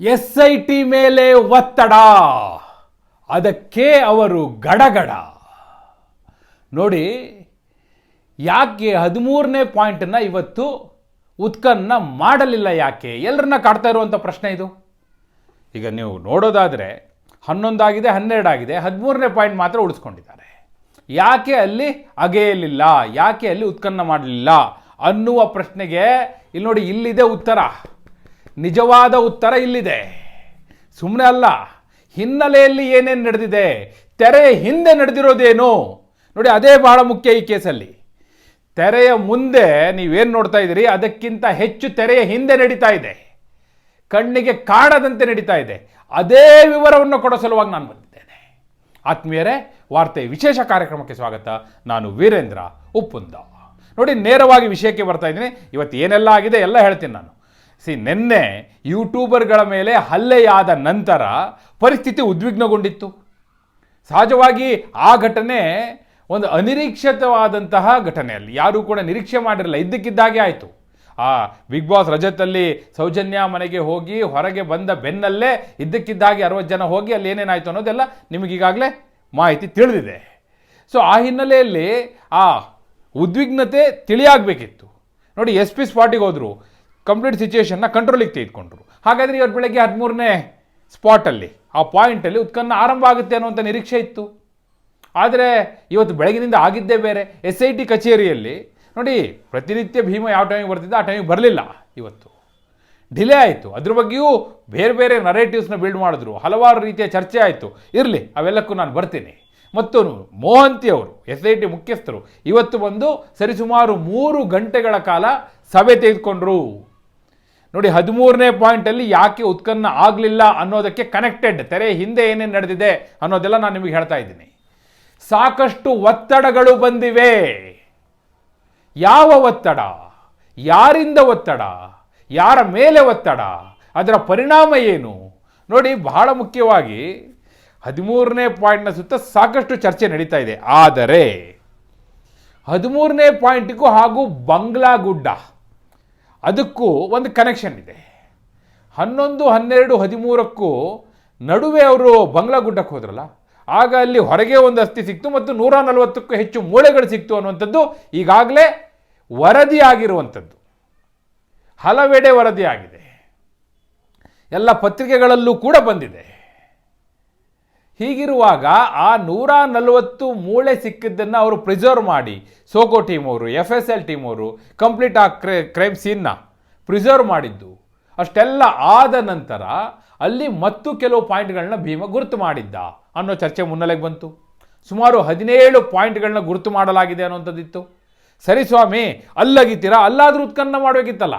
S I T ಮೇಲೆ ಒತ್ತಡ. ಅದಕ್ಕೆ ಅವರು ಗಡಗಡ. ನೋಡಿ, ಯಾಕೆ ಹದಿಮೂರನೇ ಪಾಯಿಂಟನ್ನು ಇವತ್ತು ಉತ್ಕನ್ನ ಮಾಡಲಿಲ್ಲ ಯಾಕೆ? ಎಲ್ಲರನ್ನ ಕಾಡ್ತಾ ಇರುವಂಥ ಪ್ರಶ್ನೆ ಇದು. ಈಗ ನೀವು ನೋಡೋದಾದರೆ ಹನ್ನೊಂದಾಗಿದೆ, ಹನ್ನೆರಡಾಗಿದೆ, ಹದಿಮೂರನೇ ಪಾಯಿಂಟ್ ಮಾತ್ರ ಉಳಿಸ್ಕೊಂಡಿದ್ದಾರೆ. ಯಾಕೆ ಅಲ್ಲಿ ಅಗೆಯಲಿಲ್ಲ? ಯಾಕೆ ಅಲ್ಲಿ ಉತ್ಕನ್ನ ಮಾಡಲಿಲ್ಲ ಅನ್ನುವ ಪ್ರಶ್ನೆಗೆ ಇಲ್ಲಿ ನೋಡಿ ಇಲ್ಲಿದೆ ಉತ್ತರ. ನಿಜವಾದ ಉತ್ತರ ಇಲ್ಲಿದೆ. ಸುಮ್ಮನೆ ಅಲ್ಲ, ಹಿನ್ನೆಲೆಯಲ್ಲಿ ಏನೇನು ನಡೆದಿದೆ, ತೆರೆ ಹಿಂದೆ ನಡೆದಿರೋದೇನು? ನೋಡಿ, ಅದೇ ಬಹಳ ಮುಖ್ಯ ಈ ಕೇಸಲ್ಲಿ. ತೆರೆಯ ಮುಂದೆ ನೀವೇನು ನೋಡ್ತಾ ಇದ್ದೀರಿ? ಅದಕ್ಕಿಂತ ಹೆಚ್ಚು ತೆರೆಯ ಹಿಂದೆ ನಡೀತಾ ಇದೆ. ಕಣ್ಣಿಗೆ ಕಾಣದಂತೆ ನಡೀತಾ ಇದೆ. ಅದೇ ವಿವರವನ್ನು ಕೊಡೋ ಸಲುವಾಗಿ ನಾನು ಬಂದಿದ್ದೇನೆ. ಆತ್ಮೀಯರೇ, ವಾರ್ತೆ ವಿಶೇಷ ಕಾರ್ಯಕ್ರಮಕ್ಕೆ ಸ್ವಾಗತ. ನಾನು ವೀರೇಂದ್ರ ಉಪ್ಪುಂದ. ನೋಡಿ, ನೇರವಾಗಿ ವಿಷಯಕ್ಕೆ ಬರ್ತಾ ಇದ್ದೀನಿ. ಇವತ್ತು ಏನೆಲ್ಲ ಆಗಿದೆ ಎಲ್ಲ ಹೇಳ್ತೀನಿ ನಾನು. ಸಿ ನಿನ್ನೆ ಯೂಟ್ಯೂಬರ್ಗಳ ಮೇಲೆ ಹಲ್ಲೆಯಾದ ನಂತರ ಪರಿಸ್ಥಿತಿ ಉದ್ವಿಗ್ನಗೊಂಡಿತ್ತು. ಸಹಜವಾಗಿ ಆ ಘಟನೆ ಒಂದು ಅನಿರೀಕ್ಷಿತವಾದಂತಹ ಘಟನೆ ಅಲ್ಲಿ. ಯಾರೂ ಕೂಡ ನಿರೀಕ್ಷೆ ಮಾಡಿರಲಿಲ್ಲ. ಇದ್ದಕ್ಕಿದ್ದಾಗೆ ಆಯಿತು. ಆ ಬಿಗ್ ಬಾಸ್ ರಜತಲ್ಲಿ ಸೌಜನ್ಯ ಮನೆಗೆ ಹೋಗಿ ಹೊರಗೆ ಬಂದ ಬೆನ್ನಲ್ಲೇ ಇದ್ದಕ್ಕಿದ್ದಾಗೆ ಅರವತ್ತು ಜನ ಹೋಗಿ ಅಲ್ಲಿ ಏನೇನಾಯಿತು ಅನ್ನೋದೆಲ್ಲ ನಿಮಗೀಗಾಗಲೇ ಮಾಹಿತಿ ತಿಳಿದಿದೆ. ಸೊ ಆ ಹಿನ್ನೆಲೆಯಲ್ಲಿ ಆ ಉದ್ವಿಗ್ನತೆ ತಿಳಿಯಾಗಬೇಕಿತ್ತು. ನೋಡಿ ಎಸ್ ಪಿ ಸ್ಪಾಟಿಗೆ ಹೋದರು. ಕಂಪ್ಲೀಟ್ ಸಿಚುವೇಶನ್ನ ಕಂಟ್ರೋಲಿಗೆ ತೆಗೆದುಕೊಂಡ್ರು ಹಾಗಾದರೆ ಇವತ್ತು ಬೆಳಗ್ಗೆ ಹದಿಮೂರನೇ ಸ್ಪಾಟಲ್ಲಿ ಆ ಪಾಯಿಂಟಲ್ಲಿ ಉತ್ಕನ್ನ ಆರಂಭ ಆಗುತ್ತೆ ಅನ್ನುವಂಥ ನಿರೀಕ್ಷೆ ಇತ್ತು. ಆದರೆ ಇವತ್ತು ಬೆಳಗಿನಿಂದ ಆಗಿದ್ದೇ ಬೇರೆ. ಎಸ್ ಐ ಟಿ ಕಚೇರಿಯಲ್ಲಿ, ನೋಡಿ, ಪ್ರತಿನಿತ್ಯ ಭೀಮ ಯಾವ ಟೈಮಿಗೆ ಬರ್ತಿದ್ದ ಆ ಟೈಮಿಗೆ ಬರಲಿಲ್ಲ ಇವತ್ತು. ಡಿಲೇ ಆಯಿತು. ಅದ್ರ ಬಗ್ಗೆಯೂ ಬೇರೆ ಬೇರೆ ನರೇಟಿವ್ಸ್ನ ಬಿಲ್ಡ್ ಮಾಡಿದ್ರು. ಹಲವಾರು ರೀತಿಯ ಚರ್ಚೆ ಆಯಿತು. ಇರಲಿ, ಅವೆಲ್ಲಕ್ಕೂ ನಾನು ಬರ್ತೀನಿ. ಮತ್ತು ಮೋಹಂತಿ ಅವರು ಎಸ್ ಐ ಟಿ ಮುಖ್ಯಸ್ಥರು, ಇವತ್ತು ಬಂದು ಸರಿಸುಮಾರು ಮೂರು ಗಂಟೆಗಳ ಕಾಲ ಸಭೆ ತೆಗೆದುಕೊಂಡ್ರು. ನೋಡಿ, ಹದಿಮೂರನೇ ಪಾಯಿಂಟಲ್ಲಿ ಯಾಕೆ ಉತ್ಕನ್ನ ಆಗಲಿಲ್ಲ ಅನ್ನೋದಕ್ಕೆ ಕನೆಕ್ಟೆಡ್ ತೆರೆ ಹಿಂದೆ ಏನೇನು ನಡೆದಿದೆ ಅನ್ನೋದೆಲ್ಲ ನಾನು ನಿಮಗೆ ಹೇಳ್ತಾ ಇದ್ದೀನಿ. ಸಾಕಷ್ಟು ಒತ್ತಡಗಳು ಬಂದಿವೆ. ಯಾವ ಒತ್ತಡ? ಯಾರಿಂದ ಒತ್ತಡ? ಯಾರ ಮೇಲೆ ಒತ್ತಡ? ಅದರ ಪರಿಣಾಮ ಏನು? ನೋಡಿ, ಬಹಳ ಮುಖ್ಯವಾಗಿ ಹದಿಮೂರನೇ ಪಾಯಿಂಟ್ನ ಸುತ್ತ ಸಾಕಷ್ಟು ಚರ್ಚೆ ನಡೀತಾ ಇದೆ. ಆದರೆ, ಹದಿಮೂರನೇ ಪಾಯಿಂಟಿಗೂ ಹಾಗೂ ಬಂಗ್ಲಾ ಗುಡ್ಡ ಅದಕ್ಕೂ ಒಂದು ಕನೆಕ್ಷನ್ ಇದೆ. ಹನ್ನೊಂದು, ಹನ್ನೆರಡು, ಹದಿಮೂರಕ್ಕೂ ನಡುವೆ ಅವರು ಬಂಗ್ಲಾ ಗುಡ್ಡಕ್ಕೆ ಹೋದ್ರಲ್ಲ, ಆಗ ಅಲ್ಲಿ ಹೊರಗೆ ಒಂದು ಅಸ್ಥಿ ಸಿಕ್ತು ಮತ್ತು ನೂರ ನಲವತ್ತಕ್ಕೂ ಹೆಚ್ಚು ಮೂಳೆಗಳು ಸಿಕ್ತು ಅನ್ನುವಂಥದ್ದು ಈಗಾಗಲೇ ವರದಿಯಾಗಿರುವಂಥದ್ದು. ಹಲವೆಡೆ ವರದಿಯಾಗಿದೆ. ಎಲ್ಲ ಪತ್ರಿಕೆಗಳಲ್ಲೂ ಕೂಡ ಬಂದಿದೆ. ಹೀಗಿರುವಾಗ ಆ ನೂರ ನಲವತ್ತು ಮೂಳೆ ಸಿಕ್ಕಿದ್ದನ್ನು ಅವರು ಪ್ರಿಸರ್ವ್ ಮಾಡಿ ಸೋಕೋ ಟೀಮ್ ಅವರು ಎಫ್ ಎಸ್ ಎಲ್ ಟೀಮ್ ಅವರು ಕಂಪ್ಲೀಟ್ ಆ ಕ್ರೈ ಕ್ರೈಮ್ ಸೀನ್ನ ಪ್ರಿಸರ್ವ್ ಮಾಡಿದ್ದು. ಅಷ್ಟೆಲ್ಲ ಆದ ನಂತರ ಅಲ್ಲಿ ಮತ್ತು ಕೆಲವು ಪಾಯಿಂಟ್ಗಳನ್ನ ಭೀಮ ಗುರುತು ಮಾಡಿದ್ದ ಅನ್ನೋ ಚರ್ಚೆ ಮುನ್ನೆಲೆಗೆ ಬಂತು. ಸುಮಾರು ಹದಿನೇಳು ಪಾಯಿಂಟ್ಗಳನ್ನ ಗುರುತು ಮಾಡಲಾಗಿದೆ ಅನ್ನೋಂಥದ್ದಿತ್ತು ಸರಿ ಸ್ವಾಮಿ ಅಲ್ಲಗಿತ್ತೀರಾ ಅಲ್ಲಾದರೂ ಉತ್ಖನ್ನ ಮಾಡಬೇಕಿತ್ತಲ್ಲ?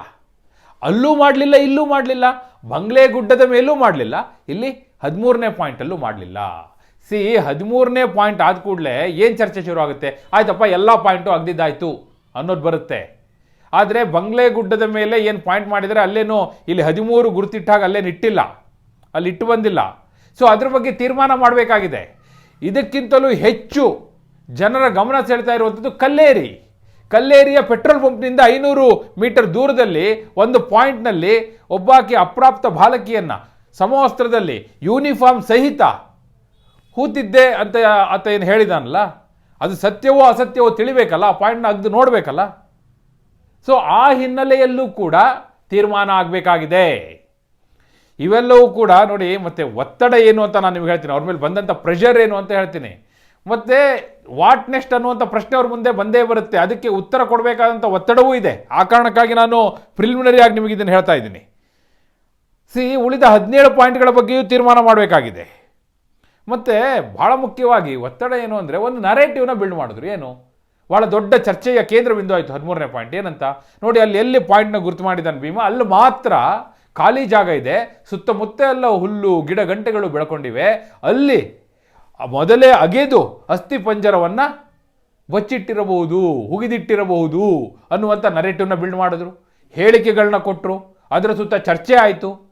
ಅಲ್ಲೂ ಮಾಡಲಿಲ್ಲ, ಇಲ್ಲೂ ಮಾಡಲಿಲ್ಲ, ಬಂಗ್ಲೆ ಗುಡ್ಡದ ಮೇಲೂ ಮಾಡಲಿಲ್ಲ. ಇಲ್ಲಿ ಹದಿಮೂರನೇ ಪಾಯಿಂಟಲ್ಲೂ ಮಾಡಲಿಲ್ಲ. ಸಿ, ಹದಿಮೂರನೇ ಪಾಯಿಂಟ್ ಆದ ಕೂಡಲೇ ಏನು ಚರ್ಚೆ ಶುರು ಆಗುತ್ತೆ? ಆಯ್ತಪ್ಪ, ಎಲ್ಲ ಪಾಯಿಂಟು ಅಗ್ದಿದ್ದಾಯ್ತು ಅನ್ನೋದು ಬರುತ್ತೆ. ಆದರೆ ಬಂಗ್ಲೆ ಗುಡ್ಡದ ಮೇಲೆ ಏನು ಪಾಯಿಂಟ್ ಮಾಡಿದರೆ ಅಲ್ಲೇನು ಇಲ್ಲಿ ಹದಿಮೂರು ಗುರುತಿಟ್ಟಾಗ ಅಲ್ಲೇನು ಇಟ್ಟಿಲ್ಲ, ಅಲ್ಲಿ ಇಟ್ಟು ಬಂದಿಲ್ಲ. ಸೊ ಅದ್ರ ಬಗ್ಗೆ ತೀರ್ಮಾನ ಮಾಡಬೇಕಾಗಿದೆ. ಇದಕ್ಕಿಂತಲೂ ಹೆಚ್ಚು ಜನರ ಗಮನ ಸೆಳ್ತಾ ಇರುವಂಥದ್ದು ಕಲ್ಲೇರಿ. ಕಲ್ಲೇರಿಯ ಪೆಟ್ರೋಲ್ ಪಂಪ್ನಿಂದ ಐನೂರು ಮೀಟರ್ ದೂರದಲ್ಲಿ ಒಂದು ಪಾಯಿಂಟ್ನಲ್ಲಿ ಒಬ್ಬಾಕಿ ಅಪ್ರಾಪ್ತ ಬಾಲಕಿಯನ್ನು ಸಮವಸ್ತ್ರದಲ್ಲಿ ಯೂನಿಫಾರ್ಮ್ ಸಹಿತ ಹೂತಿದ್ದೆ ಅಂತ ಆತ ಏನು ಹೇಳಿದಾನಲ್ಲ, ಅದು ಸತ್ಯವೋ ಅಸತ್ಯವೋ ತಿಳಿಬೇಕಲ್ಲ ಆ ಪಾಯಿಂಟ್ನ ಅಗ್ದು ನೋಡಬೇಕಲ್ಲ. ಸೊ ಆ ಹಿನ್ನೆಲೆಯಲ್ಲೂ ಕೂಡ ತೀರ್ಮಾನ ಆಗಬೇಕಾಗಿದೆ. ಇವೆಲ್ಲವೂ ಕೂಡ ನೋಡಿ, ಮತ್ತೆ ಒತ್ತಡ ಏನು ಅಂತ ನಾನು ನಿಮ್ಗೆ ಹೇಳ್ತೀನಿ. ಅವ್ರ ಮೇಲೆ ಬಂದಂಥ ಪ್ರೆಷರ್ ಏನು ಅಂತ ಹೇಳ್ತೀನಿ. ಮತ್ತೆ ವಾಟ್ ನೆಕ್ಸ್ಟ್ ಅನ್ನುವಂಥ ಪ್ರಶ್ನೆ ಅವ್ರ ಮುಂದೆ ಬಂದೇ ಬರುತ್ತೆ. ಅದಕ್ಕೆ ಉತ್ತರ ಕೊಡಬೇಕಾದಂಥ ಒತ್ತಡವೂ ಇದೆ. ಆ ಕಾರಣಕ್ಕಾಗಿ ನಾನು ಪ್ರಿಲಿಮಿನರಿ ಆಗಿ ನಿಮಗೆ ಇದನ್ನು ಹೇಳ್ತಾ ಇದ್ದೀನಿ. ಸಿ, ಉಳಿದ ಹದಿನೇಳು ಪಾಯಿಂಟ್ಗಳ ಬಗ್ಗೆಯೂ ತೀರ್ಮಾನ ಮಾಡಬೇಕಾಗಿದೆ. ಮತ್ತು ಭಾಳ ಮುಖ್ಯವಾಗಿ ಒತ್ತಡ ಏನು ಅಂದರೆ ಒಂದು ನರೇಟಿವ್ನ ಬಿಲ್ಡ್ ಮಾಡಿದ್ರು. ಏನು? ಭಾಳ ದೊಡ್ಡ ಚರ್ಚೆಯ ಕೇಂದ್ರ ಬಿಂದು ಆಯಿತು, ಹದಿಮೂರನೇ ಪಾಯಿಂಟ್. ಏನಂತ? ನೋಡಿ, ಅಲ್ಲಿ ಎಲ್ಲಿ ಪಾಯಿಂಟ್ನ ಗುರುತು ಮಾಡಿದ್ದಾನೆ ಭೀಮ? ಅಲ್ಲಿ ಮಾತ್ರ ಖಾಲಿ ಜಾಗ ಇದೆ. ಸುತ್ತಮುತ್ತ ಎಲ್ಲ ಹುಲ್ಲು, ಗಿಡ, ಗಂಟೆಗಳು ಬೆಳ್ಕೊಂಡಿವೆ. ಅಲ್ಲಿ ಮೊದಲೇ ಅಗೆದು ಅಸ್ಥಿ ಪಂಜರವನ್ನು ಬಚ್ಚಿಟ್ಟಿರಬಹುದು, ಹುಗಿದಿಟ್ಟಿರಬಹುದು ಅನ್ನುವಂಥ ನರೇಟಿವ್ನ ಬಿಲ್ಡ್ ಮಾಡಿದ್ರು. ಹೇಳಿಕೆಗಳನ್ನ ಕೊಟ್ಟರು ಅದರ ಸುತ್ತ ಚರ್ಚೆ ಆಯಿತು.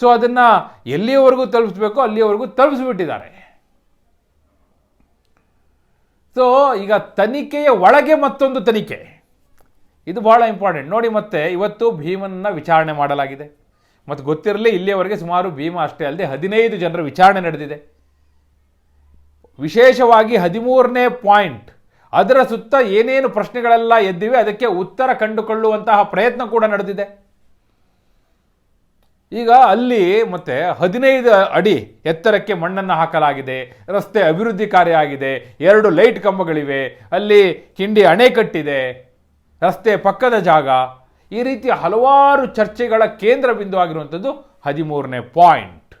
ಸೊ ಅದನ್ನು ಎಲ್ಲಿಯವರೆಗೂ ತಲುಪಿಸ್ಬೇಕೋ ಅಲ್ಲಿಯವರೆಗೂ ತಲುಪಿಸ್ಬಿಟ್ಟಿದ್ದಾರೆ. ಸೊ ಈಗ ತನಿಖೆಯ ಒಳಗೆ ಮತ್ತೊಂದು ತನಿಖೆ. ಇದು ಬಹಳ ಇಂಪಾರ್ಟೆಂಟ್ ನೋಡಿ ಮತ್ತೆ ಇವತ್ತು ಭೀಮನ್ನ ವಿಚಾರಣೆ ಮಾಡಲಾಗಿದೆ. ಮತ್ತು ಗೊತ್ತಿರಲಿ ಇಲ್ಲಿಯವರೆಗೆ ಸುಮಾರು ಭೀಮ ಅಷ್ಟೇ ಅಲ್ಲದೆ ಹದಿನೈದು ಜನರ ವಿಚಾರಣೆ ನಡೆದಿದೆ. ವಿಶೇಷವಾಗಿ ಹದಿಮೂರನೇ ಪಾಯಿಂಟ್ ಅದರ ಸುತ್ತ ಏನೇನು ಪ್ರಶ್ನೆಗಳೆಲ್ಲ ಎದ್ದಿವೆ ಅದಕ್ಕೆ ಉತ್ತರ ಕಂಡುಕೊಳ್ಳುವಂತಹ ಪ್ರಯತ್ನ ಕೂಡ ನಡೆದಿದೆ. ಈಗ ಅಲ್ಲಿ ಮತ್ತೆ ಹದಿನೈದು ಅಡಿ ಎತ್ತರಕ್ಕೆ ಮಣ್ಣನ್ನು ಹಾಕಲಾಗಿದೆ, ರಸ್ತೆ ಅಭಿವೃದ್ಧಿ ಕಾರ್ಯ ಆಗಿದೆ, ಎರಡು ಲೈಟ್ ಕಂಬಗಳಿವೆ, ಅಲ್ಲಿ ಕಿಂಡಿ ಅಣೆಕಟ್ಟಿದೆ ರಸ್ತೆ ಪಕ್ಕದ ಜಾಗ. ಈ ರೀತಿ ಹಲವಾರು ಚರ್ಚೆಗಳ ಕೇಂದ್ರ ಬಿಂದು ಆಗಿರುವಂಥದ್ದು ಹದಿಮೂರನೇ ಪಾಯಿಂಟ್.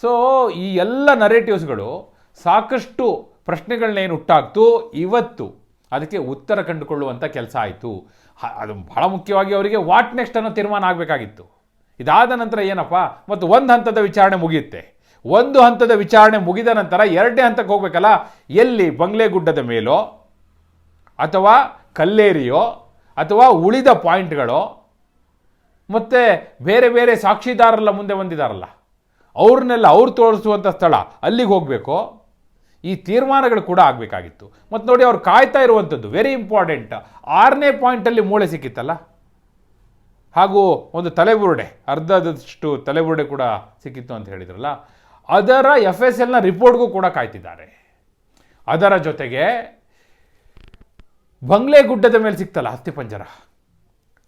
ಸೊ ಈ ಎಲ್ಲ ನರೇಟಿವ್ಸ್ಗಳು ಸಾಕಷ್ಟು ಪ್ರಶ್ನೆಗಳನ್ನೇನು ಹುಟ್ಟಾಕ್ತು? ಇವತ್ತು. ಅದಕ್ಕೆ ಉತ್ತರ ಕಂಡುಕೊಳ್ಳುವಂಥ ಕೆಲಸ ಆಯಿತು. ಅದು ಬಹಳ ಮುಖ್ಯವಾಗಿ ಅವರಿಗೆ ವಾಟ್ ನೆಕ್ಸ್ಟ್ ಅನ್ನೋ ತೀರ್ಮಾನ ಆಗಬೇಕಾಗಿತ್ತು. ಇದಾದ ನಂತರ ಏನಪ್ಪ? ಮತ್ತು ಒಂದು ಹಂತದ ವಿಚಾರಣೆ ಮುಗಿಯುತ್ತೆ. ಒಂದು ಹಂತದ ವಿಚಾರಣೆ ಮುಗಿದ ನಂತರ ಎರಡನೇ ಹಂತಕ್ಕೆ ಹೋಗ್ಬೇಕಲ್ಲ? ಎಲ್ಲಿ? ಬಂಗ್ಲೆಗುಡ್ಡದ ಮೇಲೋ? ಅಥವಾ ಕಲ್ಲೇರಿಯೋ? ಅಥವಾ ಉಳಿದ ಪಾಯಿಂಟ್ಗಳೋ? ಮತ್ತು ಬೇರೆ ಬೇರೆ ಸಾಕ್ಷಿದಾರರೆಲ್ಲ ಮುಂದೆ ಬಂದಿದಾರಲ್ಲ? ಅವ್ರನ್ನೆಲ್ಲ ಅವ್ರು ತೋರಿಸುವಂಥ ಸ್ಥಳ ಅಲ್ಲಿಗೆ ಹೋಗಬೇಕು? ಈ ತೀರ್ಮಾನಗಳು ಕೂಡ ಆಗಬೇಕಾಗಿತ್ತು. ಮತ್ತು ನೋಡಿ ಅವ್ರು ಕಾಯ್ತಾ ಇರುವಂಥದ್ದು ವೆರಿ ಇಂಪಾರ್ಟೆಂಟ್ ಆರನೇ ಪಾಯಿಂಟಲ್ಲಿ ಮೂಳೆ ಸಿಕ್ಕಿತ್ತಲ್ಲ? ಹಾಗೂ ಒಂದು ತಲೆಬುರುಡೆ, ಅರ್ಧದಷ್ಟು ತಲೆಬುರುಡೆ ಕೂಡ ಸಿಕ್ಕಿತ್ತು ಅಂತ ಹೇಳಿದ್ರಲ್ಲ, ಅದರ ಎಫ್ ಎಸ್ ಎಲ್ನ ರಿಪೋರ್ಟ್ಗೂ ಕೂಡ ಕಾಯ್ತಿದ್ದಾರೆ. ಅದರ ಜೊತೆಗೆ ಬಂಗ್ಲೆ ಗುಡ್ಡದ ಮೇಲೆ ಸಿಕ್ತಲ್ಲ ಹತ್ತಿ ಪಂಜರ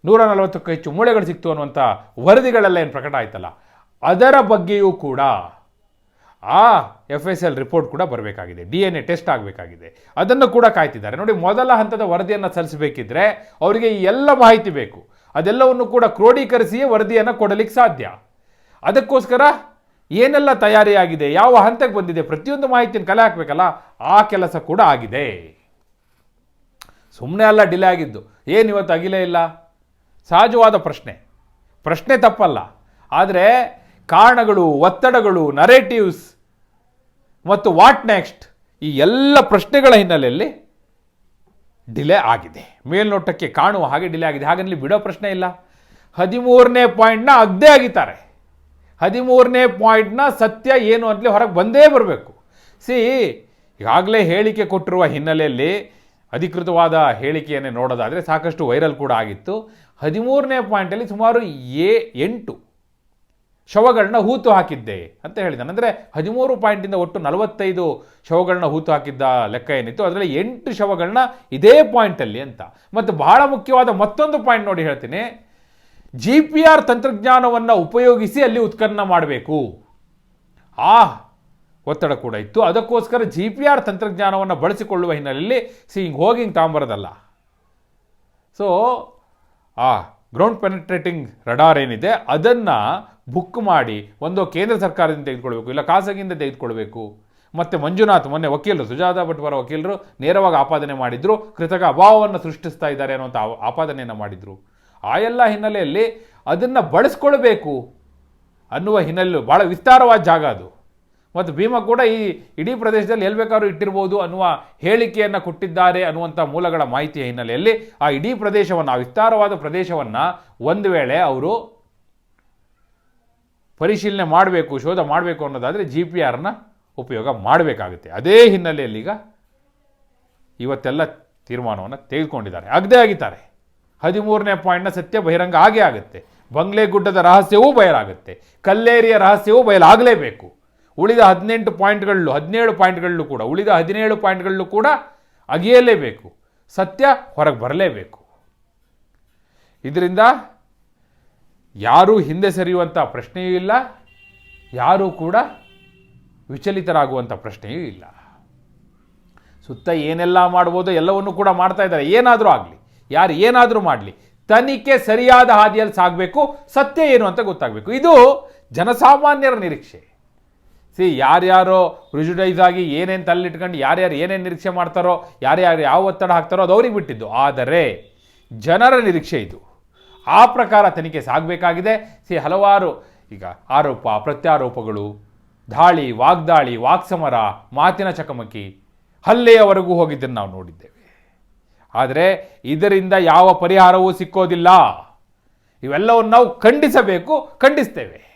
ನೂರ ನಲವತ್ತಕ್ಕೂ ಹೆಚ್ಚು ಮೂಳೆಗಳು ಸಿಕ್ತು ಅನ್ನುವಂಥ ವರದಿಗಳೆಲ್ಲ ಏನು ಪ್ರಕಟ ಆಯ್ತಲ್ಲ, ಅದರ ಬಗ್ಗೆಯೂ ಕೂಡ ಆ ಎಫ್ ಎಸ್ ಎಲ್ ರಿಪೋರ್ಟ್ ಕೂಡ ಬರಬೇಕಾಗಿದೆ, ಡಿ ಎನ್ ಎ ಟೆಸ್ಟ್ ಆಗಬೇಕಾಗಿದೆ. ಅದನ್ನು ಕೂಡ ಕಾಯ್ತಿದ್ದಾರೆ. ನೋಡಿ, ಮೊದಲ ಹಂತದ ವರದಿಯನ್ನು ಸಲ್ಲಿಸಬೇಕಿದ್ರೆ ಅವರಿಗೆ ಈ ಎಲ್ಲ ಮಾಹಿತಿ ಬೇಕು. ಅದೆಲ್ಲವನ್ನು ಕೂಡ ಕ್ರೋಢೀಕರಿಸಿಯೇ ವರದಿಯನ್ನು ಕೊಡಲಿಕ್ಕೆ ಸಾಧ್ಯ. ಅದಕ್ಕೋಸ್ಕರ ಏನೆಲ್ಲ ತಯಾರಿಯಾಗಿದೆ, ಯಾವ ಹಂತಕ್ಕೆ ಬಂದಿದೆ, ಪ್ರತಿಯೊಂದು ಮಾಹಿತಿಯನ್ನು ಕಲೆ ಹಾಕಬೇಕಲ್ಲ, ಆ ಕೆಲಸ ಕೂಡ ಆಗಿದೆ. ಸುಮ್ಮನೆ ಅಲ್ಲ, ಡಿಲೇ ಆಗಿದ್ದು. ಏನು ಇವತ್ತು ಅಗಿಲೇ ಇಲ್ಲ? ಸಹಜವಾದ ಪ್ರಶ್ನೆ. ಪ್ರಶ್ನೆ ತಪ್ಪಲ್ಲ. ಆದರೆ ಕಾರಣಗಳು, ಒತ್ತಡಗಳು ನರೇಟಿವ್ಸ್ ಮತ್ತು ವಾಟ್ ನೆಕ್ಸ್ಟ್ ಈ ಎಲ್ಲ ಪ್ರಶ್ನೆಗಳ ಹಿನ್ನೆಲೆಯಲ್ಲಿ ಡಿಲೇ ಆಗಿದೆ. ಮೇಲ್ನೋಟಕ್ಕೆ ಕಾಣುವ ಹಾಗೆ ಡಿಲೇ ಆಗಿದೆ. ಹಾಗಲ್ಲಿ ಬಿಡೋ ಪ್ರಶ್ನೆ ಇಲ್ಲ. ಹದಿಮೂರನೇ ಪಾಯಿಂಟ್ನ ಅಗ್ದೇ ಆಗಿದ್ದಾರೆ. ಹದಿಮೂರನೇ ಪಾಯಿಂಟ್ನ ಸತ್ಯ ಏನು ಅಂತಲೇ ಹೊರಗೆ ಬಂದೇ ಬರಬೇಕು. ಸಿ, ಈಗಾಗಲೇ ಹೇಳಿಕೆ ಕೊಟ್ಟಿರುವ ಹಿನ್ನೆಲೆಯಲ್ಲಿ ಅಧಿಕೃತವಾದ ಹೇಳಿಕೆಯನ್ನೇ ನೋಡೋದಾದರೆ ಸಾಕಷ್ಟು ವೈರಲ್ ಕೂಡ ಆಗಿತ್ತು. ಹದಿಮೂರನೇ ಪಾಯಿಂಟಲ್ಲಿ ಸುಮಾರು ಎ ಎಂಟು ಶವಗಳನ್ನ ಹೂತು ಹಾಕಿದ್ದೆ ಅಂತ ಹೇಳಿದ್ದಾನೆ ಅಂದರೆ ಹದಿಮೂರು ಪಾಯಿಂಟಿಂದ ಒಟ್ಟು ನಲವತ್ತೈದು ಶವಗಳನ್ನ ಹೂತು ಹಾಕಿದ್ದ ಲೆಕ್ಕ ಏನಿತ್ತು, ಅದರಲ್ಲಿ ಎಂಟು ಶವಗಳನ್ನ ಇದೇ ಪಾಯಿಂಟಲ್ಲಿ ಅಂತ. ಮತ್ತು ಬಹಳ ಮುಖ್ಯವಾದ ಮತ್ತೊಂದು ಪಾಯಿಂಟ್ ನೋಡಿ ಹೇಳ್ತೀನಿ. ಜಿ ಪಿ ಆರ್ ತಂತ್ರಜ್ಞಾನವನ್ನು ಉಪಯೋಗಿಸಿ ಅಲ್ಲಿ ಉತ್ಖನನ ಮಾಡಬೇಕು. ಆ ಒತ್ತಡ ಕೂಡ ಇತ್ತು. ಅದಕ್ಕೋಸ್ಕರ ಜಿ ಪಿ ಆರ್ ತಂತ್ರಜ್ಞಾನವನ್ನು ಬಳಸಿಕೊಳ್ಳುವ ಹಿನ್ನೆಲೆಯಲ್ಲಿ ಸಿ ಹಿಂಗೆ ಹೋಗಿ ಹಿಂಗೆ ತಗೊಂಬರೋದಲ್ಲ ಸೊ ಆ ಗ್ರೌಂಡ್ ಪೆನಿಟ್ರೇಟಿಂಗ್ ರಡಾರ್ ಏನಿದೆ, ಅದನ್ನು ಬುಕ್ ಮಾಡಿ ಒಂದು ಕೇಂದ್ರ ಸರ್ಕಾರದಿಂದ ತೆಗೆದುಕೊಳ್ಬೇಕು, ಇಲ್ಲ ಖಾಸಗಿಯಿಂದ ತೆಗೆದುಕೊಳ್ಬೇಕು. ಮತ್ತು ಮಂಜುನಾಥ್ ಮೊನ್ನೆ ವಕೀಲರು, ಸುಜಾತಾ ಭಟ್ ಅವರ ವಕೀಲರು ನೇರವಾಗಿ ಆಪಾದನೆ ಮಾಡಿದ್ರು, ಕೃತಕ ಅಭಾವವನ್ನು ಸೃಷ್ಟಿಸ್ತಾ ಇದ್ದಾರೆ ಅನ್ನುವಂಥ ಆ- ಆಪಾದನೆಯನ್ನು ಮಾಡಿದರು. ಆ ಎಲ್ಲ ಹಿನ್ನೆಲೆಯಲ್ಲಿ ಅದನ್ನು ಬಳಸ್ಕೊಳ್ಬೇಕು ಅನ್ನುವ ಹಿನ್ನೆಲೆ ಭಾಳ ವಿಸ್ತಾರವಾದ ಜಾಗ ಅದು. ಮತ್ತು ಭೀಮಾ ಕೂಡ ಈ ಇಡೀ ಪ್ರದೇಶದಲ್ಲಿ ಎಲ್ಲಿ ಬೇಕಾದ್ರೂ ಇಟ್ಟಿರ್ಬೋದು ಅನ್ನುವ ಹೇಳಿಕೆಯನ್ನು ಕೊಟ್ಟಿದ್ದಾರೆ ಅನ್ನುವಂಥ ಮೂಲಗಳ ಮಾಹಿತಿಯ ಹಿನ್ನೆಲೆಯಲ್ಲಿ ಆ ಇಡೀ ಪ್ರದೇಶವನ್ನು, ಆ ವಿಸ್ತಾರವಾದ ಪ್ರದೇಶವನ್ನು ಒಂದು ವೇಳೆ ಅವರು ಪರಿಶೀಲನೆ ಮಾಡಬೇಕು, ಶೋಧ ಮಾಡಬೇಕು ಅನ್ನೋದಾದರೆ ಜಿ ಪಿ ಆರ್ನ ಉಪಯೋಗ ಮಾಡಬೇಕಾಗುತ್ತೆ. ಅದೇ ಹಿನ್ನೆಲೆಯಲ್ಲಿ ಈಗ ಇವತ್ತೆಲ್ಲ ತೀರ್ಮಾನವನ್ನು ತೆಗೆದುಕೊಂಡಿದ್ದಾರೆ. ಆಗದೇ ಆಗಿದ್ದಾರೆ. ಹದಿಮೂರನೇ ಪಾಯಿಂಟ್ನ ಸತ್ಯ ಬಹಿರಂಗ ಆಗೇ ಆಗುತ್ತೆ. ಬಂಗ್ಲೆ ಗುಡ್ಡದ ರಹಸ್ಯವೂ ಬಯಲಾಗುತ್ತೆ. ಕಲ್ಲೇರಿಯ ರಹಸ್ಯವೂ ಬಯಲಾಗಲೇಬೇಕು. ಉಳಿದ ಹದಿನೆಂಟು ಪಾಯಿಂಟ್ಗಳಲ್ಲೂ, ಹದಿನೇಳು ಪಾಯಿಂಟ್ಗಳಲ್ಲೂ ಕೂಡ, ಉಳಿದ ಹದಿನೇಳು ಪಾಯಿಂಟ್ಗಳಲ್ಲೂ ಕೂಡ ಅಗಿಯಲೇಬೇಕು. ಸತ್ಯ ಹೊರಗೆ ಬರಲೇಬೇಕು. ಇದರಿಂದ ಯಾರೂ ಹಿಂದೆ ಸರಿಯುವಂಥ ಪ್ರಶ್ನೆಯೂ ಇಲ್ಲ, ಯಾರೂ ಕೂಡ ವಿಚಲಿತರಾಗುವಂಥ ಪ್ರಶ್ನೆಯೂ ಇಲ್ಲ. ಸುತ್ತ ಏನೆಲ್ಲ ಮಾಡ್ಬೋದು ಎಲ್ಲವನ್ನು ಕೂಡ ಮಾಡ್ತಾ ಇದ್ದಾರೆ. ಏನಾದರೂ ಆಗಲಿ, ಯಾರು ಏನಾದರೂ ಮಾಡಲಿ, ತನಿಖೆ ಸರಿಯಾದ ಹಾದಿಯಲ್ಲಿ ಸಾಗಬೇಕು, ಸತ್ಯ ಏನು ಅಂತ ಗೊತ್ತಾಗಬೇಕು. ಇದು ಜನಸಾಮಾನ್ಯರ ನಿರೀಕ್ಷೆ. ಸಿ, ಯಾರ್ಯಾರೋ ರಿಜುಡೈಸ್ ಆಗಿ ಏನೇನು ತಲ್ಲಿಟ್ಕೊಂಡು ಯಾರ್ಯಾರು ಏನೇನು ನಿರೀಕ್ಷೆ ಮಾಡ್ತಾರೋ, ಯಾರ್ಯಾರು ಯಾವ ಒತ್ತಡ ಹಾಕ್ತಾರೋ ಅದು ಅವ್ರಿಗೆ ಬಿಟ್ಟಿದ್ದು. ಆದರೆ ಜನರ ನಿರೀಕ್ಷೆ ಇದು. ಆ ಪ್ರಕಾರ ತನಿಖೆ ಸಾಗಬೇಕಾಗಿದೆ. ಸಿ, ಹಲವಾರು ಈಗ ಆರೋಪ, ಪ್ರತ್ಯಾರೋಪಗಳು, ದಾಳಿ, ವಾಗ್ದಾಳಿ, ವಾಕ್ಸಮರ, ಮಾತಿನ ಚಕಮಕಿ ಹಲ್ಲೆಯವರೆಗೂ ಹೋಗಿದ್ದನ್ನು ನಾವು ನೋಡಿದ್ದೇವೆ. ಆದರೆ ಇದರಿಂದ ಯಾವ ಪರಿಹಾರವೂ ಸಿಕ್ಕೋದಿಲ್ಲ. ಇವೆಲ್ಲವನ್ನು ನಾವು ಖಂಡಿಸಬೇಕು, ಖಂಡಿಸ್ತೇವೆ.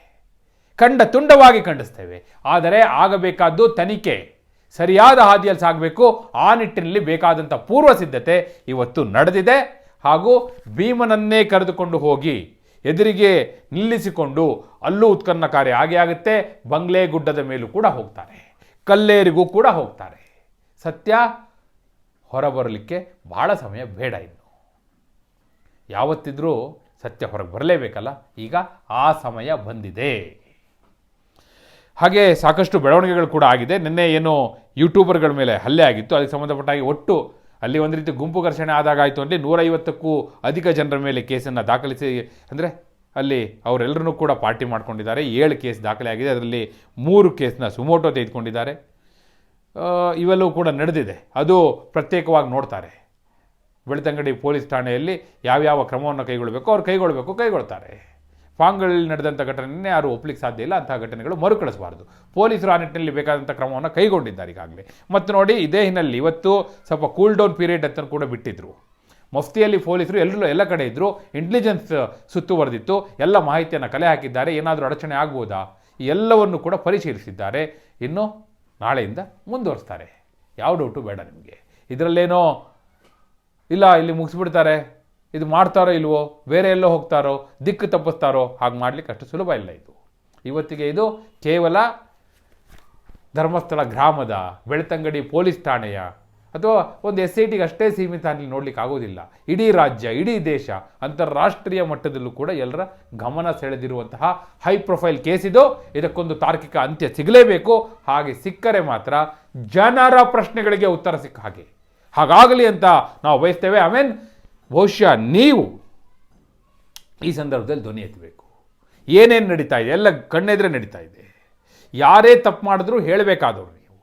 ಖಂಡ ತುಂಡವಾಗಿ ಖಂಡಿಸ್ತೇವೆ. ಆದರೆ ಆಗಬೇಕಾದ್ದು ತನಿಖೆ. ಸರಿಯಾದ ಹಾದಿಯಲ್ಲಿ ಸಾಗಬೇಕು. ಆ ನಿಟ್ಟಿನಲ್ಲಿ ಬೇಕಾದಂಥ ಪೂರ್ವ ಸಿದ್ಧತೆ ಇವತ್ತು ನಡೆದಿದೆ. ಹಾಗೂ ಭೀಮನನ್ನೇ ಕರೆದುಕೊಂಡು ಹೋಗಿ ಎದುರಿಗೆ ನಿಲ್ಲಿಸಿಕೊಂಡು ಅಲ್ಲೂ ಉತ್ಕನ್ನ ಕಾರ್ಯ ಹಾಗೆ ಆಗುತ್ತೆ. ಬಂಗ್ಲೆ ಗುಡ್ಡದ ಮೇಲೂ ಕೂಡ ಹೋಗ್ತಾರೆ. ಕಲ್ಲೇರಿಗೂ ಕೂಡ ಹೋಗ್ತಾರೆ. ಸತ್ಯ, ಹೊರಬರಲಿಕ್ಕೆ ಬಹಳ ಸಮಯ ಬೇಡ ಇನ್ನು. ಯಾವತ್ತಿದ್ರೂ ಸತ್ಯ ಹೊರಗೆ ಬರಲೇಬೇಕಲ್ಲ? ಈಗ ಆ ಸಮಯ ಬಂದಿದೆ. ಹಾಗೆ ಸಾಕಷ್ಟು ಬೆಳವಣಿಗೆಗಳು ಕೂಡ ಆಗಿದೆ. ನಿನ್ನೆ ಏನು ಯೂಟ್ಯೂಬರ್ಗಳ ಮೇಲೆ ಹಲ್ಲೆ ಆಗಿತ್ತು. ಅದಕ್ಕೆ ಸಂಬಂಧಪಟ್ಟ ಹಾಗೆ ಒಟ್ಟು ಅಲ್ಲಿ ಒಂದು ರೀತಿ ಗುಂಪು ಘರ್ಷಣೆ ಆದಾಗ ಆಯಿತು ಅಂದರೆ ನೂರೈವತ್ತಕ್ಕೂ ಅಧಿಕ ಜನರ ಮೇಲೆ ಕೇಸನ್ನು ದಾಖಲಿಸಿ, ಅಂದರೆ ಅಲ್ಲಿ ಅವರೆಲ್ಲರೂ ಕೂಡ ಪಾರ್ಟಿ ಮಾಡ್ಕೊಂಡಿದ್ದಾರೆ. ಏಳು ಕೇಸ್ ದಾಖಲೆ ಆಗಿದೆ ಅದರಲ್ಲಿ ಮೂರು ಕೇಸ್ನ ಸುಮೋಟೋ ತೆಗೆದುಕೊಂಡಿದ್ದಾರೆ. ಇವೆಲ್ಲವೂ ಕೂಡ ನಡೆದಿದೆ. ಅದು ಪ್ರತ್ಯೇಕವಾಗಿ ನೋಡ್ತಾರೆ. ಬೆಳ್ತಂಗಡಿ ಪೊಲೀಸ್ ಠಾಣೆಯಲ್ಲಿ ಯಾವ್ಯಾವ ಕ್ರಮವನ್ನು ಕೈಗೊಳ್ಳಬೇಕು ಅವ್ರು ಕೈಗೊಳ್ಳಬೇಕು ಕೈಗೊಳ್ತಾರೆ. ಫಾಂಗ್ಗಳಲ್ಲಿ ನಡೆದಂಥ ಘಟನೆಯನ್ನೇ ಯಾರು ಒಪ್ಪಲಿಕ್ಕೆ ಸಾಧ್ಯ ಇಲ್ಲ. ಅಂತಹ ಘಟನೆಗಳು ಮರುಕಳಿಸಬಾರ್ದು. ಪೊಲೀಸರು ಆ ನಿಟ್ಟಿನಲ್ಲಿ ಬೇಕಾದಂಥ ಕ್ರಮವನ್ನು ಕೈಗೊಂಡಿದ್ದಾರೆ ಈಗಾಗಲೇ. ಮತ್ತು ನೋಡಿ, ಇದೇ ಹಿನ್ನೆಲೆ ಇವತ್ತು ಸ್ವಲ್ಪ ಕೂಲ್ ಡೌನ್ ಪೀರಿಯಡ್ ಅಂತ ಕೂಡ ಬಿಟ್ಟಿದ್ರು. ಮಫ್ತಿಯಲ್ಲಿ ಪೊಲೀಸರು ಎಲ್ಲರೂ ಎಲ್ಲ ಕಡೆ ಇದ್ದರು ಇಂಟೆಲಿಜೆನ್ಸ್ ಸುತ್ತುವರೆದಿತ್ತು ಎಲ್ಲ ಮಾಹಿತಿಯನ್ನು ಕಲೆ ಹಾಕಿದ್ದಾರೆ. ಏನಾದರೂ ಅಡಚಣೆ ಆಗ್ಬೋದಾ? ಎಲ್ಲವನ್ನು ಕೂಡ ಪರಿಶೀಲಿಸಿದ್ದಾರೆ. ಇನ್ನು ನಾಳೆಯಿಂದ ಮುಂದುವರಿಸ್ತಾರೆ. ಯಾವ ಡೌಟು ಬೇಡ ನಿಮಗೆ. ಇದರಲ್ಲೇನೋ, ಇಲ್ಲ, ಇಲ್ಲಿ ಮುಗಿಸ್ಬಿಡ್ತಾರೆ. ಇದು ಮಾಡ್ತಾರೋ ಇಲ್ವೋ, ಬೇರೆ ಎಲ್ಲೋ ಹೋಗ್ತಾರೋ, ದಿಕ್ಕು ತಪ್ಪಿಸ್ತಾರೋ, ಹಾಗೆ ಮಾಡ್ಲಿಕ್ಕೆ ಅಷ್ಟು ಸುಲಭ ಇಲ್ಲ ಇದು. ಇವತ್ತಿಗೆ ಇದು ಕೇವಲ ಧರ್ಮಸ್ಥಳ ಗ್ರಾಮದ ಬೆಳ್ತಂಗಡಿ ಪೊಲೀಸ್ ಠಾಣೆಯ ಅಥವಾ ಒಂದು ಎಸ್ ಐ ಟಿಗೆ ಅಷ್ಟೇ ಸೀಮಿತ ಅಲ್ಲಿ ನೋಡ್ಲಿಕ್ಕೆ ಆಗೋದಿಲ್ಲ ಇಡೀ ರಾಜ್ಯ, ಇಡೀ ದೇಶ ಅಂತಾರಾಷ್ಟ್ರೀಯ ಮಟ್ಟದಲ್ಲೂ ಕೂಡ ಎಲ್ಲರ ಗಮನ ಸೆಳೆದಿರುವಂತಹ ಹೈ ಪ್ರೊಫೈಲ್ ಕೇಸ್ ಇದು. ಇದಕ್ಕೊಂದು ತಾರ್ಕಿಕ ಅಂತ್ಯ ಸಿಗಲೇಬೇಕು. ಹಾಗೆ ಸಿಕ್ಕರೆ ಮಾತ್ರ ಜನರ ಪ್ರಶ್ನೆಗಳಿಗೆ ಉತ್ತರ ಸಿಕ್ಕ ಹಾಗೆ. ಹಾಗಾಗಲಿ ಅಂತ ನಾವು ಬಯಸ್ತೇವೆ. ಐ ಮೀನ್ ಬಹುಶಃ ನೀವು ಈ ಸಂದರ್ಭದಲ್ಲಿ ಧ್ವನಿ ಎತ್ತಬೇಕು. ಏನೇನು ನಡೀತಾ ಇದೆ? ಎಲ್ಲ ಕಣ್ಣೆದ್ರೆ ನಡೀತಾ ಇದೆ. ಯಾರೇ ತಪ್ಪು ಮಾಡಿದ್ರೂ ಹೇಳಬೇಕಾದವ್ರು ನೀವು.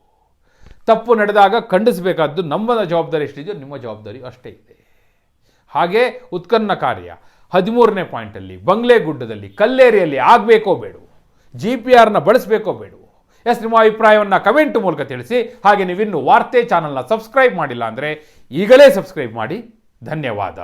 ತಪ್ಪು ನಡೆದಾಗ ಖಂಡಿಸಬೇಕಾದ್ದು ನಮ್ಮ ಜವಾಬ್ದಾರಿ ಎಷ್ಟಿದೆಯೋ ನಿಮ್ಮ ಜವಾಬ್ದಾರಿ ಅಷ್ಟೇ ಇದೆ. ಹಾಗೆ ಉತ್ಖನ್ನ ಕಾರ್ಯ ಹದಿಮೂರನೇ ಪಾಯಿಂಟಲ್ಲಿ ಬಂಗ್ಲೆ ಗುಡ್ಡದಲ್ಲಿ ಕಲ್ಲೇರಿಯಲ್ಲಿ ಆಗಬೇಕೋ ಬೇಡು. ಜಿ ಪಿ ಆರ್ನ ಬಳಸಬೇಕೋ ಬೇಡು. ಎಸ್, ನಿಮ್ಮ ಅಭಿಪ್ರಾಯವನ್ನು ಕಮೆಂಟ್ ಮೂಲಕ ತಿಳಿಸಿ. ಹಾಗೆ ನೀವಿನ್ನು ವಾರ್ತೆ ಚಾನಲ್ನ ಸಬ್ಸ್ಕ್ರೈಬ್ ಮಾಡಿಲ್ಲ ಅಂದರೆ ಈಗಲೇ ಸಬ್ಸ್ಕ್ರೈಬ್ ಮಾಡಿ. ಧನ್ಯವಾದ